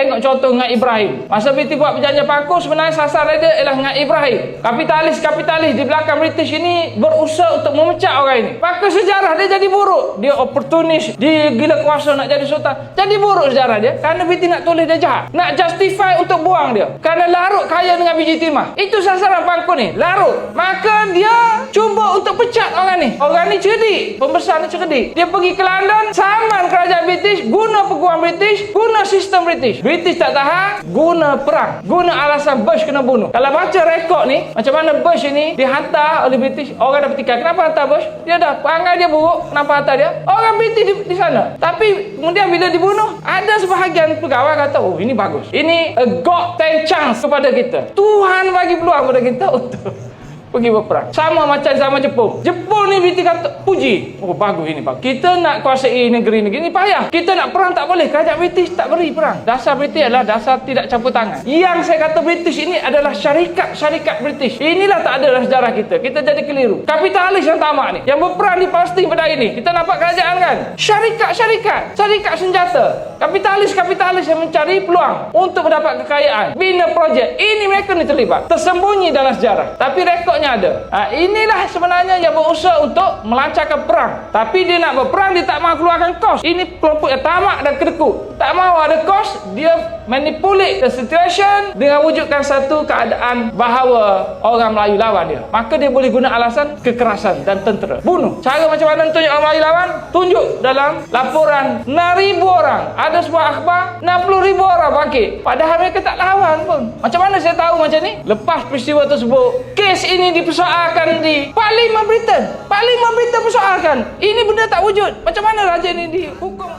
Tengok contoh dengan Ibrahim. Masa British buat perjanjian Pakus sebenarnya sasaran dia ialah dengan Ibrahim. Kapitalis-kapitalis di belakang British ini berusaha untuk memecah orang ini. Pakai sejarah dia jadi buruk. Dia oportunis, dia gila kuasa nak jadi sultan. Jadi buruk sejarah dia kerana British nak tulis dia jahat. Nak justify untuk buang dia. Kerana larut kaya dengan biji timah. Itu sasaran Pakus ni, larut. Maka dia cuba untuk pecat orang ni. Orang ni cerdik, pembesar ni cerdik. Dia pergi ke London, kerajaan British, guna peguam British, guna sistem British. British tak tahan, guna perang. Guna alasan Bush kena bunuh. Kalau baca rekod ni, macam mana Bush ini dihantar oleh British, orang dah petikai. Kenapa hantar Bush? Dia dah perangai dia buruk, kenapa hantar dia? Orang British di, di sana. Tapi kemudian bila dibunuh, ada sebahagian pegawai kata, oh ini bagus. Ini a God ten chance kepada kita. Tuhan bagi peluang kepada kita untuk pergi berperang. Sama macam zaman Jepun. Jepun ni British kata puji. Oh bagus ini bagus. Kita nak kuasai negeri-negeri ni payah. Kita nak perang tak boleh. Kerajaan British tak beri perang. Dasar British adalah dasar tidak campur tangan. Yang saya kata British ini adalah syarikat-syarikat British. Inilah tak ada dalam sejarah kita. Kita jadi keliru. Kapitalis yang tamak ni. Yang berperang di Palestin pada ini. Kita nampak kerajaan kan? Syarikat-syarikat. Syarikat senjata. Kapitalis-kapitalis yang mencari peluang untuk mendapat kekayaan. Bina projek. Ini mereka ni terlibat. Tersembunyi dalam sejarah. Tapi rekod rekodnya ada. Ha, inilah sebenarnya yang berusaha untuk melancarkan perang. Tapi dia nak berperang, dia tak mahu keluarkan kos. Ini kelompok yang tamak dan kedekut. Tak mahu ada kos, dia manipulate the situation dengan wujudkan satu keadaan bahawa orang Melayu lawan dia. Maka dia boleh guna alasan kekerasan dan tentera. Bunuh. Cara macam mana tunjuk orang Melayu lawan? Tunjuk dalam laporan 6,000 orang. Ada sebuah akhbar 60,000 orang bangkit. Padahal mereka tak lawan pun. Macam mana saya tahu macam ni? Lepas peristiwa tersebut, kes ini dipersoalkan di Parlimen Britain. Parlimen Britain persoalkan. Ini benda tak wujud. Macam mana raja ini dihukum?